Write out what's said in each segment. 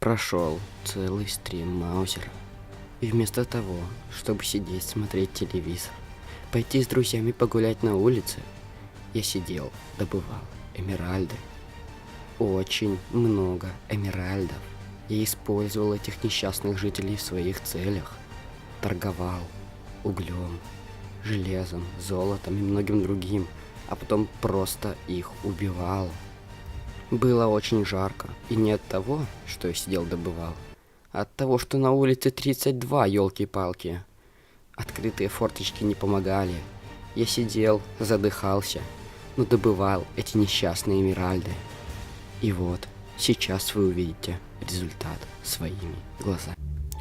Прошел целый стрим Маузера. И вместо того, чтобы сидеть смотреть телевизор, пойти с друзьями погулять на улице, я сидел, добывал эмеральды. Очень много эмеральдов. Я использовал этих несчастных жителей в своих целях. Торговал углем, железом, золотом и многим другим, а потом просто их убивал. Было очень жарко, и не от того, что я сидел добывал, а от того, что на улице 32, елки-палки. Открытые форточки не помогали. Я сидел, задыхался, но добывал эти несчастные эмеральды. И вот, сейчас вы увидите результат своими глазами.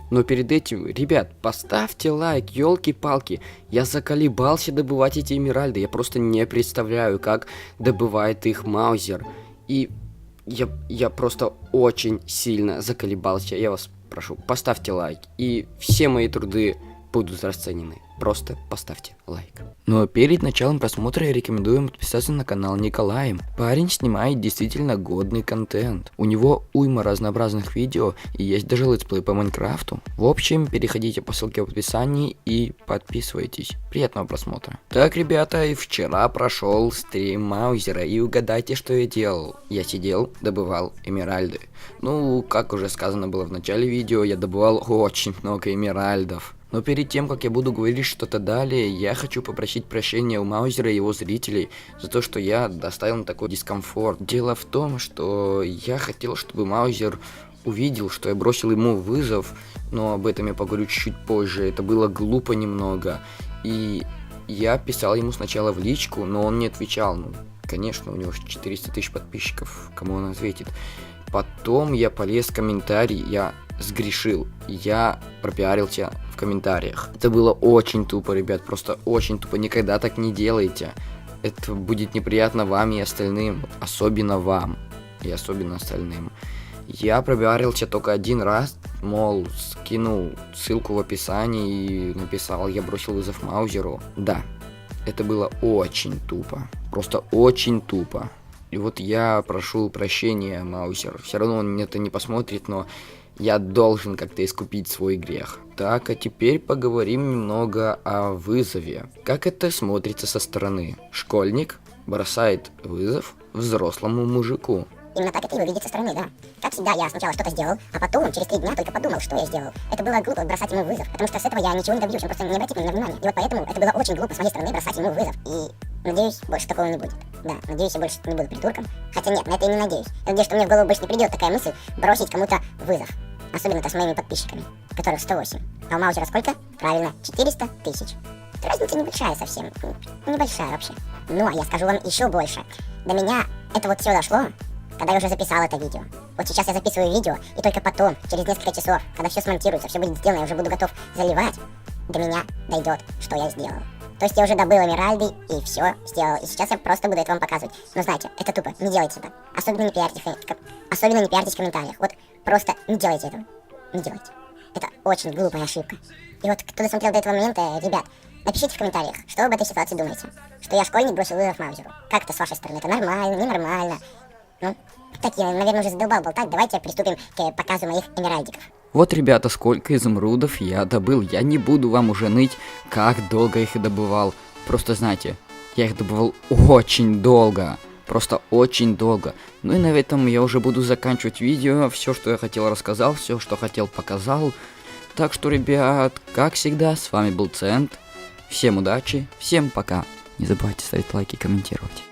Но перед этим, ребят, поставьте лайк, елки-палки. Я заколебался добывать эти эмеральды. Я просто не представляю, как добывает их Маузер. И я, я просто очень сильно заколебался. Я вас прошу, поставьте лайк. И все мои труды будут расценены. Просто поставьте лайк. Но перед началом просмотра я рекомендую подписаться на канал Николая. Парень снимает действительно годный контент. У него уйма разнообразных видео и есть даже летсплей по Майнкрафту. В общем, переходите по ссылке в описании и подписывайтесь. Приятного просмотра. Так, ребята, и вчера прошел стрим Маузера и угадайте, что я делал. Я сидел, добывал эмеральды. Ну, как уже сказано было в начале видео, я добывал очень много эмеральдов. Но перед тем, как я буду говорить что-то далее, я хочу попросить прощения у Маузера и его зрителей за то, что я доставил им такой дискомфорт. Дело в том, что я хотел, чтобы Маузер увидел, что я бросил ему вызов, но об этом я поговорю чуть позже. Это было глупо немного. И я писал ему сначала в личку, но он не отвечал. Ну, конечно, у него 400 тысяч подписчиков, кому он ответит. Потом я полез в комментарий, я сгрешил. Я пропиарился в комментариях. Это было очень тупо, ребят, просто очень тупо. Никогда так не делайте. Это будет неприятно вам и остальным. Особенно вам. И особенно остальным. Я пробиарился только один раз, мол, скинул ссылку в описании и написал, я бросил вызов Маузеру. Да, это было очень тупо. Просто очень тупо. И вот я прошу прощения, Маузер. Все равно он это не посмотрит, но я должен как-то искупить свой грех. Так, а теперь поговорим немного о вызове. Как это смотрится со стороны? Школьник бросает вызов взрослому мужику. Именно так это и выглядит со стороны, да. Как всегда, я сначала что-то сделал, а потом, через три дня, только подумал, что я сделал. Это было глупо бросать ему вызов, потому что с этого я ничего не добьюсь, он просто не обратит на меня внимания. И вот поэтому это было очень глупо с моей стороны бросать ему вызов. И надеюсь, больше такого не будет. Да, надеюсь, я больше не буду придурком. Хотя нет, на это я не надеюсь. Я надеюсь, что мне в голову больше не придет такая мысль бросить кому-то вызов. Особенно-то с моими подписчиками, которых 108. А у Маузера сколько? Правильно, 400 тысяч. Разница небольшая совсем. Небольшая вообще. Ну, а я скажу вам еще больше. До меня это вот все дошло, когда я уже записал это видео. Вот сейчас я записываю видео, и только потом, через несколько часов, когда все смонтируется, все будет сделано, я уже буду готов заливать, до меня дойдет, что я сделал. То есть я уже добыл эмеральды и все сделал. И сейчас я просто буду это вам показывать. Но знаете, это тупо, не делайте это. Особенно не пиарьтесь, особенно не пиарьтесь в комментариях. Вот Просто не делайте этого. Не делайте. Это очень глупая ошибка. И вот кто досмотрел до этого момента, ребят, напишите в комментариях, что вы об этой ситуации думаете. Что я школьник бросил вызов Маузеру. Как это с вашей стороны? Это нормально, ненормально? Ну, так я, наверное, уже задолбал болтать. Давайте приступим к показу моих эмеральдиков. Вот, ребята, сколько изумрудов я добыл. Я не буду вам уже ныть, как долго их добывал. Просто знайте, я их добывал очень долго. Просто очень долго. Ну и на этом я уже буду заканчивать видео. Все, что я хотел, рассказал. Все, что хотел, показал. Так что, ребят, как всегда, с вами был Цент. Всем удачи, всем пока. Не забывайте ставить лайки и комментировать.